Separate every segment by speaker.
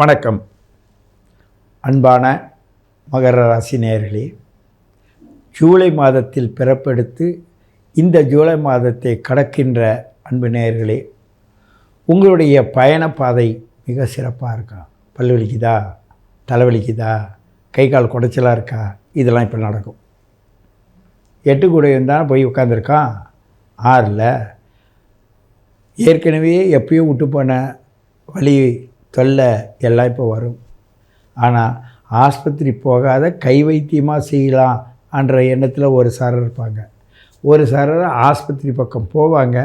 Speaker 1: வணக்கம். அன்பான மகர ராசி நேயர்களே ஜூலை மாதத்தில் பிறப்பெடுத்து இந்த ஜூலை மாதத்தை கடக்கின்ற அன்பு நேயர்களே உங்களுடைய பயண பாதை மிக சிறப்பாக இருக்கா? பல்வலிக்குதா தலைவலிக்குதா கை கால் குடைச்சலாக இருக்கா? இதெல்லாம் இப்போ நடக்கும். எட்டு கூடையும் தான் போய் உட்காந்துருக்கான் ஆறில். ஏற்கனவே எப்பயோ விட்டு போன வழி தொல்லை எல்லாம் இப்போ வரும். ஆனால் ஆஸ்பத்திரி போகாத கை வைத்தியமாக செய்யலாம் என்ற எண்ணத்தில் ஒரு சாரர் இருப்பாங்க. ஒரு சாரர் ஆஸ்பத்திரி பக்கம் போவாங்க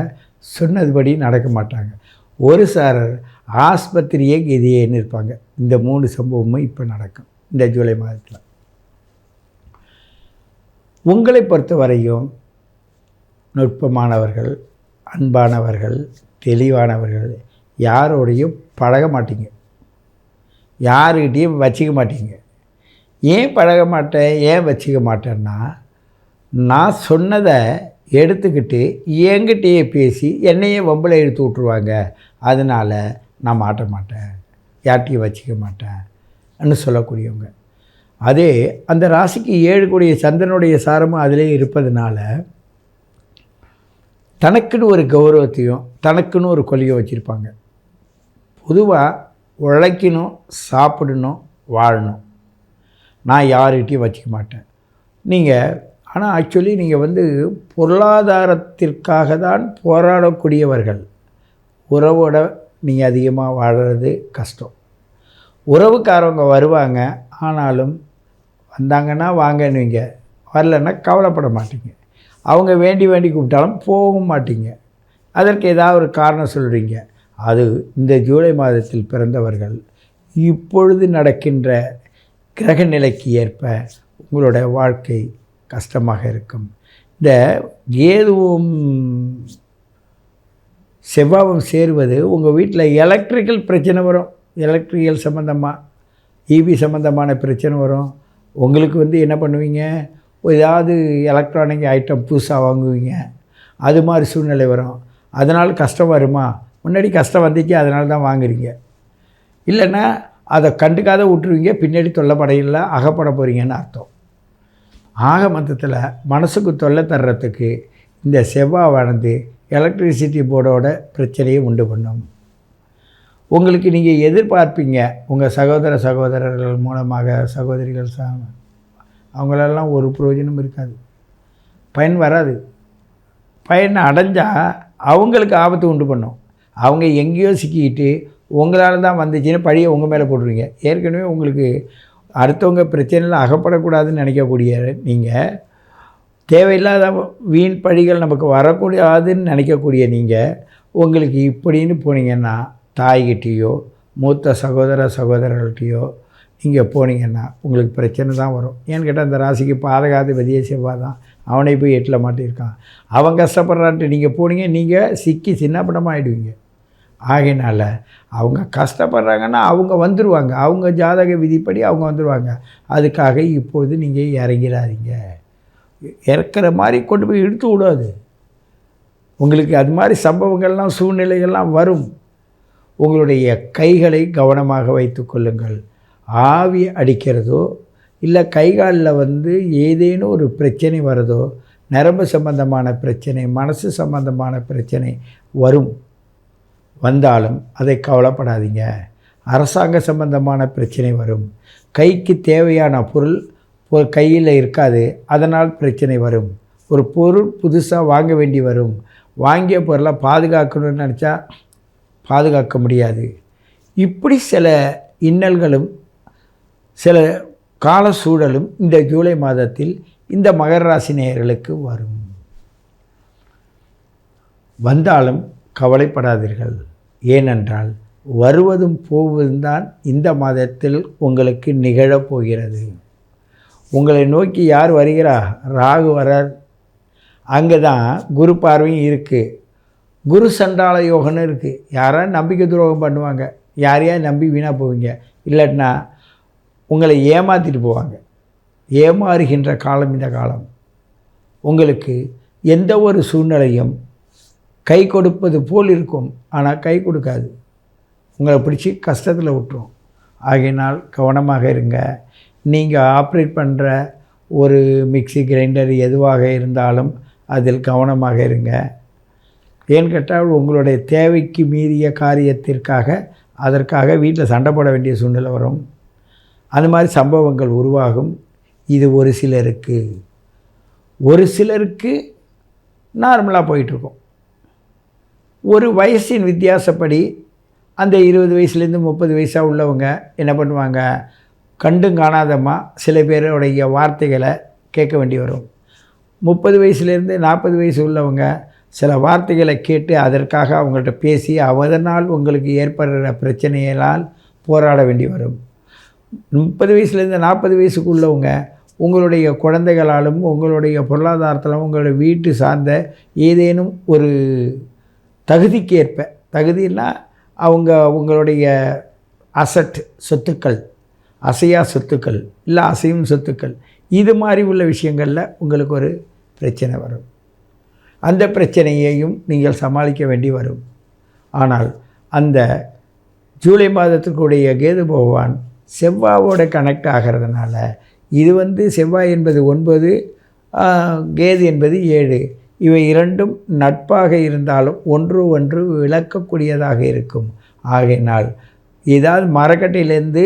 Speaker 1: சொன்னதுபடி நடக்க மாட்டாங்க. ஒரு சாரர் ஆஸ்பத்திரியே கதியேன்னு இருப்பாங்க. இந்த மூணு சம்பவமும் இப்போ நடக்கும் இந்த ஜூலை மாதத்தில். உங்களை பொறுத்த வரையும் நுட்பமானவர்கள் அன்பானவர்கள் தெளிவானவர்கள் யாரோடையும் பழக மாட்டீங்க. யாருக்கிட்டேயும் வச்சிக்க மாட்டீங்க. ஏன் பழக மாட்டேன்? ஏன் வச்சிக்க மாட்டேன்னா நான் சொன்னதை எடுத்துக்கிட்டு என்கிட்டயே பேசி என்னையே வம்பில் இழுத்து விட்ருவாங்க அதனால் நான் மாட்ட மாட்டேன். யார்ட்டையும் வச்சிக்க மாட்டேன்னு சொல்லக்கூடியவங்க. அதே அந்த ராசிக்கு ஏழு கூடிய சந்திரனுடைய சாரமும் அதிலே இருப்பதுனால தனக்குன்னு ஒரு கௌரவத்தையும் தனக்குன்னு ஒரு கொள்கையை வச்சுருப்பாங்க. பொதுவாக உழைக்கணும் சாப்பிடணும் வாழணும். நான் யார்கிட்டையும் வச்சுக்க மாட்டேன். நீங்கள் ஆனால் ஆக்சுவலி நீங்கள் வந்து பொருளாதாரத்திற்காக தான் போராடக்கூடியவர்கள். உறவோட நீங்கள் அதிகமாக வாழறது கஷ்டம். உறவுக்காரவங்க வருவாங்க ஆனாலும் வந்தாங்கன்னா வாங்கன்னுவீங்க. வரலன்னா கவலைப்பட மாட்டீங்க. அவங்க வேண்டி வேண்டி கூப்பிட்டாலும் போகவும் மாட்டீங்க. அதற்கு ஏதாவது ஒரு காரணம் சொல்கிறீங்க அது இந்த ஜூலை மாதத்தில் பிறந்தவர்கள். இப்பொழுது நடக்கின்ற கிரக நிலைக்கு ஏற்ப உங்களோட வாழ்க்கை கஷ்டமாக இருக்கும். இந்த கேதுவும் செவ்வாவும் சேருவது உங்கள் வீட்டில் எலக்ட்ரிக்கல் பிரச்சனை வரும். எலக்ட்ரிக்கல் சம்மந்தமாக இபி சம்மந்தமான பிரச்சனை வரும். உங்களுக்கு வந்து என்ன பண்ணுவீங்க? ஏதாவது எலக்ட்ரானிக் ஐட்டம் புதுசாக வாங்குவீங்க. அது மாதிரி சூழ்நிலை வரும். அதனால் கஷ்டம் வருமா? முன்னாடி கஷ்டம் வந்துச்சு அதனால தான் வாங்குறீங்க. இல்லைன்னா அதை கண்டுக்காத விட்டுருவீங்க பின்னாடி தொல்லைப்படையில் அகப்பட போகிறீங்கன்னு அர்த்தம். ஆக மொத்தத்தில் மனசுக்கு தொல்லை தர்றதுக்கு இந்த செவ்வாவானது எலக்ட்ரிசிட்டி போர்டோட பிரச்சனையை உண்டு பண்ணும். உங்களுக்கு நீங்கள் எதிர்பார்ப்பீங்க உங்கள் சகோதர சகோதரர்கள் மூலமாக சகோதரிகள் ச அவங்களெல்லாம் ஒரு பிரயோஜனம் இருக்காது. பயன் வராது. பயன் அடைஞ்சால் அவங்களுக்கு ஆபத்து உண்டு பண்ணும். அவங்க எங்கேயோ சிக்கிக்கிட்டு உங்களால் தான் வந்துச்சுன்னு பழியை உங்கள் மேலே போட்டுருவீங்க. ஏற்கனவே உங்களுக்கு அடுத்தவங்க பிரச்சனையில் அகப்படக்கூடாதுன்னு நினைக்கக்கூடிய நீங்கள் தேவையில்லாத வீண் பழிகள் நமக்கு வரக்கூடாதுன்னு நினைக்கக்கூடிய நீங்கள் உங்களுக்கு இப்படின்னு போனீங்கன்னா தாய்கிட்டேயோ மூத்த சகோதர சகோதரர்கள்ட்டையோ நீங்கள் போனீங்கன்னா உங்களுக்கு பிரச்சனை தான் வரும். ஏன்னு கேட்டால் அந்த ராசிக்கு பாதகாதிபதியே செவ்வாய் தான். அவனை போய் எட்டில் மாட்டியிருக்கான். அவன் கஷ்டப்படுறான்ட்டு நீங்கள் போனீங்க நீங்கள் சிக்கி சின்னப்படமாகிடுவீங்க ஆகையினால் அவங்க கஷ்டப்படுறாங்கன்னா அவங்க வந்துடுவாங்க அவங்க ஜாதக விதிப்படி அவங்க வந்துடுவாங்க அதுக்காக இப்பொழுது நீங்கள் இறங்கிடாதீங்க. இறக்குற மாதிரி கொண்டு போய் இழுத்து விடாது. உங்களுக்கு அது மாதிரி சம்பவங்கள்லாம் சூழ்நிலைகள்லாம் வரும். உங்களுடைய கைகளை கவனமாக வைத்து கொள்ளுங்கள். ஆவி அடிக்கிறதோ இல்லை கைகாலில் வந்து ஏதேனும் ஒரு பிரச்சனை வரதோ நரம்பு சம்பந்தமான பிரச்சனை மனசு சம்பந்தமான பிரச்சனை வரும். வந்தாலும் அதை கவலைப்படாதீங்க. அரசாங்க சம்பந்தமான பிரச்சனை வரும். கைக்கு தேவையான பொருள் கையில் இருக்காது. அதனால் பிரச்சனை வரும். ஒரு பொருள் புதுசாக வாங்க வேண்டி வரும். வாங்கிய பொருளை பாதுகாக்கணும்னு நினச்சா பாதுகாக்க முடியாது. இப்படி சில இன்னல்களும் சில கால சூழலும் இந்த ஜூலை மாதத்தில் இந்த மகர ராசி நேயர்களுக்கு வரும். வந்தாலும் கவலைப்படாதீர்கள். ஏனென்றால் வருவதும் போவதும் தான் இந்த மாதத்தில் உங்களுக்கு நிகழப் போகிறது. உங்களை நோக்கி யார் வருகிறா? ராகு வரார். அங்கே தான் குரு பார்வையும் இருக்குது குரு சண்டால யோகன்னு இருக்குது யாரா நம்பிக்கை துரோகம் பண்ணுவாங்க. யாரையா நம்பி வீணாக போவீங்க? இல்லாட்டினா உங்களை ஏமாற்றிட்டு போவாங்க. ஏமாறுகின்ற காலம் இந்த காலம். உங்களுக்கு எந்த ஒரு சூழ்நிலையும் கை கொடுப்பது போல் இருக்கும் ஆனால் கை கொடுக்காது. உங்களை பிடிச்சி கஷ்டத்தில் விட்டுரும். ஆகையினால் கவனமாக இருங்க. நீங்கள் ஆப்ரேட் பண்ணுற ஒரு மிக்ஸி கிரைண்டர் எதுவாக இருந்தாலும் அதில் கவனமாக இருங்க. ஏன்னு கேட்டால் உங்களுடைய தேவைக்கு மீறிய காரியத்திற்காக அதற்காக வீட்டில் சண்டை போட வேண்டிய சூழ்நிலை வரும். அந்த மாதிரி சம்பவங்கள் உருவாகும். இது ஒரு சிலருக்கு. ஒரு சிலருக்கு நார்மலாக போயிட்டுருக்கோம் ஒரு வயசின் வித்தியாசப்படி அந்த இருபது வயசுலேருந்து முப்பது வயசாக உள்ளவங்க என்ன பண்ணுவாங்க? கண்டும் காணாதம்மா சில பேருடைய வார்த்தைகளை கேட்க வேண்டி வரும். முப்பது வயசுலேருந்து நாற்பது வயசு உள்ளவங்க சில வார்த்தைகளை கேட்டு அதற்காக அவங்கள்ட்ட பேசி அவதனால் உங்களுக்கு ஏற்படுற பிரச்சனைகளால் போராட வேண்டி வரும். முப்பது வயசுலேருந்து நாற்பது வயசுக்கு உள்ளவங்க உங்களுடைய குழந்தைகளாலும் உங்களுடைய பொருளாதாரத்திலும் உங்களுடைய வீட்டு சார்ந்த ஏதேனும் ஒரு தகுதிக்கேற்ப தகுதினா அவங்க உங்களுடைய அசட் சொத்துக்கள் அசையா சொத்துக்கள் இல்லை அசையும் சொத்துக்கள் இது மாதிரி உள்ள விஷயங்களில் உங்களுக்கு ஒரு பிரச்சனை வரும். அந்த பிரச்சனையையும் நீங்கள் சமாளிக்க வேண்டி வரும். ஆனால் அந்த ஜூலை மாதத்துக்குடைய கேது பகவான் செவ்வாவோட கனெக்ட் ஆகிறதுனால இது வந்து செவ்வாய் என்பது ஒன்பது கேது என்பது ஏழு. இவை இரண்டும் நட்பாக இருந்தாலும் ஒன்று ஒன்று விளக்கக்கூடியதாக இருக்கும். ஆகையினால் ஏதாவது மரக்கட்டையிலேருந்து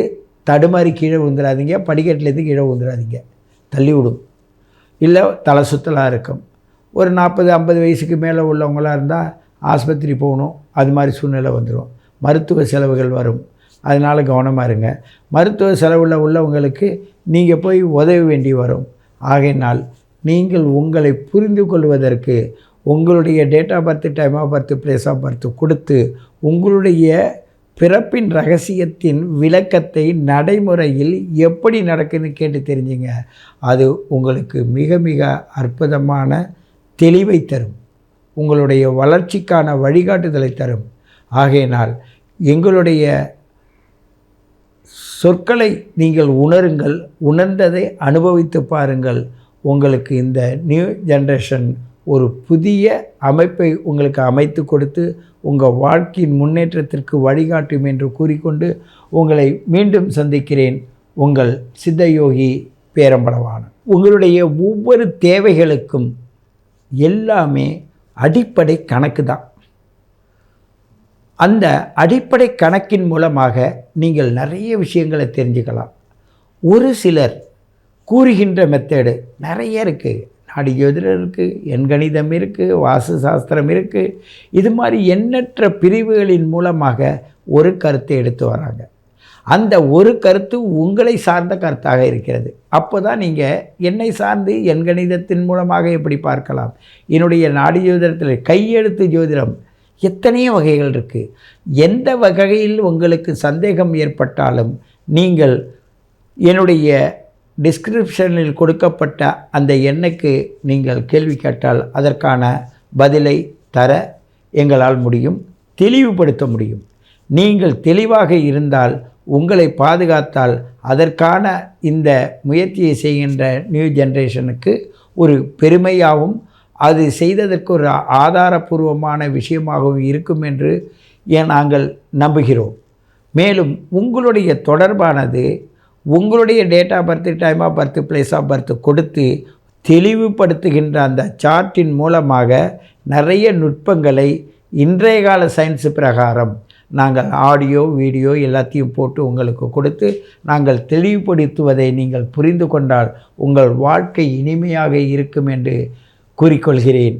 Speaker 1: தடுமாறி கீழே விழுந்துடாதீங்க படிக்கட்டிலேருந்து கீழே விழுந்துடாதீங்க தள்ளி விடும் இல்லை தலை சுத்தலாக இருக்கும். ஒரு நாற்பது ஐம்பது வயசுக்கு மேலே உள்ளவங்களாக இருந்தால் ஆஸ்பத்திரி போகணும் அது மாதிரி சூழ்நிலை வந்துடும். மருத்துவ செலவுகள் வரும். அதனால் கவனமாக இருங்க. மருத்துவ செலவில் உள்ளவங்களுக்கு நீங்கள் போய் உதவ வேண்டி வரும். ஆகையினால் நீங்கள் உங்களை புரிந்து கொள்வதற்கு உங்களுடைய date of birth time of birth place of birth கொடுத்து உங்களுடைய பிறப்பின் ரகசியத்தின் விளக்கத்தை நடைமுறையில் எப்படி நடக்குதுன்னு கேட்டு தெரிஞ்சுங்க. அது உங்களுக்கு மிக மிக அற்புதமான தெளிவை தரும். உங்களுடைய வளர்ச்சிக்கான வழிகாட்டுதலை தரும். ஆகையினால் எங்களுடைய சொற்களை நீங்கள் உணருங்கள் உணர்ந்ததை அனுபவித்து பாருங்கள். உங்களுக்கு இந்த நியூ ஜென்ரேஷன் ஒரு புதிய அமைப்பை உங்களுக்கு அமைத்து கொடுத்து உங்கள் வாழ்க்கையின் முன்னேற்றத்திற்கு வழிகாட்டும் என்று கூறிக்கொண்டு உங்களை மீண்டும் சந்திக்கிறேன். உங்கள் சித்தயோகி பேரம்பளவான உங்களுடைய ஒவ்வொரு தேவைகளுக்கும் எல்லாமே அடிப்படை கணக்கு தான் அந்த அடிப்படை கணக்கின் மூலமாக நீங்கள் நிறைய விஷயங்களை தெரிஞ்சுக்கலாம். ஒரு சிலர் கூறுகின்ற மெத்தேடு நிறைய இருக்குது நாடி ஜோதிடர் இருக்குது எண்கணிதம் இருக்குது வாசு சாஸ்திரம் இருக்குது இது மாதிரி எண்ணற்ற பிரிவுகளின் மூலமாக ஒரு கருத்தை எடுத்து வராங்க. அந்த ஒரு கருத்து உங்களை சார்ந்த கருத்தாக இருக்கிறது. அப்போ தான் நீங்கள் என்னை சார்ந்து என் கணிதத்தின் மூலமாக எப்படி பார்க்கலாம்? என்னுடைய நாடி ஜோதிடத்தில் கையெழுத்து ஜோதிடம் எத்தனையோ வகைகள் இருக்குது எந்த வகையில் உங்களுக்கு சந்தேகம் ஏற்பட்டாலும் நீங்கள் என்னுடைய டிஸ்கிரிப்ஷனில் கொடுக்கப்பட்ட அந்த எண்ணுக்கு நீங்கள் கேள்வி கேட்டால் அதற்கான பதிலை தர எங்களால் முடியும் தெளிவுபடுத்த முடியும். நீங்கள் தெளிவாக இருந்தால் உங்களை பாதுகாத்தால் அதற்கான இந்த முயற்சியை செய்கின்ற நியூ ஜென்ரேஷனுக்கு ஒரு பெருமையாகவும் அது செய்ததற்கு ஒரு ஆதாரபூர்வமான விஷயமாகவும் இருக்கும் என்று நாங்கள் நம்புகிறோம். மேலும் உங்களுடைய தொடர்பானது உங்களுடைய date of birth time of birth place of birth கொடுத்து தெளிவுபடுத்துகின்ற அந்த சார்ட்டின் மூலமாக நிறைய நுட்பங்களை இன்றைய கால சயின்ஸு பிரகாரம் நாங்கள் ஆடியோ வீடியோ எல்லாத்தையும் போட்டு உங்களுக்கு கொடுத்து நாங்கள் தெளிவுபடுத்துவதை நீங்கள் புரிந்து கொண்டால் உங்கள் வாழ்க்கை இனிமையாக இருக்கும் என்று கூறிக்கொள்கிறேன்.